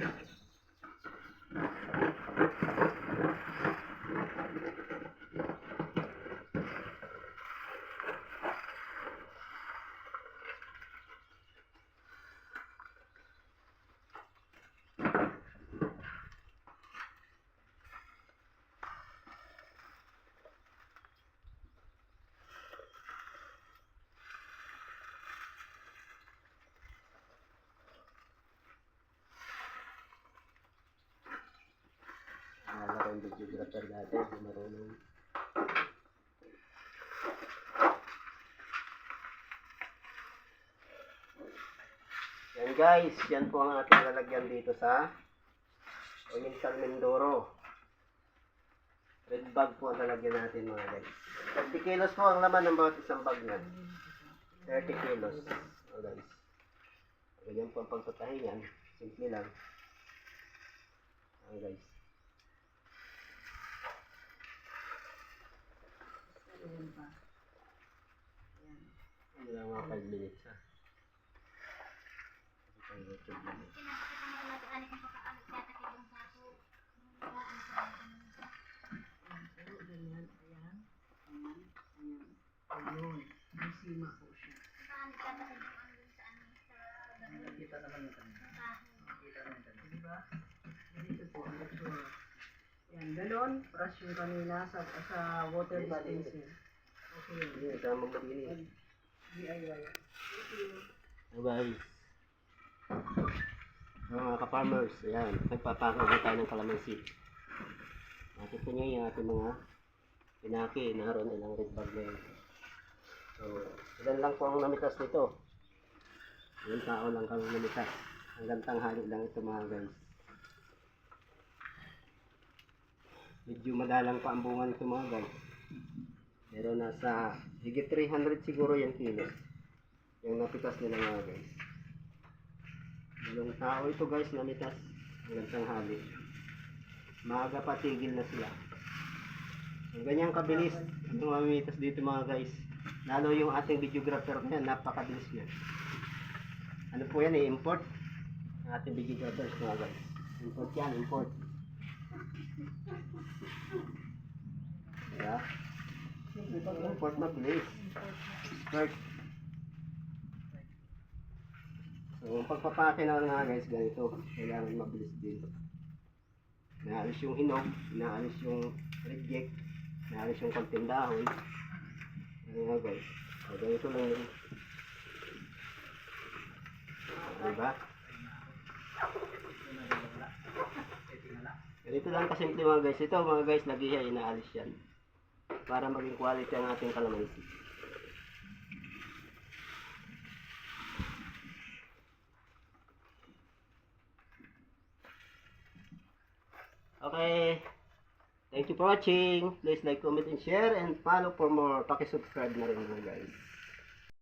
Thank you. Yung videographer dati, marunong. Yan guys, yan po ang ating lalagyan dito sa Oriental Mindoro. Red bag po ang lalagyan natin mga guys. 30 kilos po ang laman ng bawat isang bag na. 30 kilos. O guys. Ganyan po ang pagtatahingan. Simple lang. Ayan guys. Ayan pa. Ayan. Ano lang mga 5 minutes ha. Sima po siya. Nakita naman yung kanina. Nakita naman kanina. Diba? Ganito po ang itsura. Yan, galon. Brush yung kanila sa, sa water dispenser. Okay. Hindi, mo din DIY. Guys. Mga ka-farmers, ayan, nagpapakaw na tayo ng kalamansi. Nakita nyo yung ating mga pinaki, naroon ilang red bag na yun. So, ilan lang po ang namitas nito. Yung tao lang kang namitas. Hanggang tanghali lang ito mga guys. Medyo madalang pa ang bunga nito mga guys. Pero nasa higit 300 siguro yung kilos. Yung napitas nila mga guys. Dalawang tao ito guys namitas hanggang tanghali. Maaga pa tigil na sila. Ang ganyang kabilis ang mamimitas dito mga guys. Lalo yung ating videographer na yan, napakabilis niya. Ano po yan eh, import? Ang ating videographers mga guys. Import yan, import. Import mabilis. Start. So, ang pagpapake na nga guys, ganito. Kailangan mabilis din. Naalis yung hinog, naalis yung reject, naalis yung konting dahon. Ano nga guys. So, ganito lang yun. Diba? Ganito lang kasimple mga guys. Ito mga guys, nagiya, inaalis yan. Para maging quality ang ating kalamansi. Okay. Thank you for watching. Please like, comment, and share. And follow for more. Pakisubscribe na rin mga guys.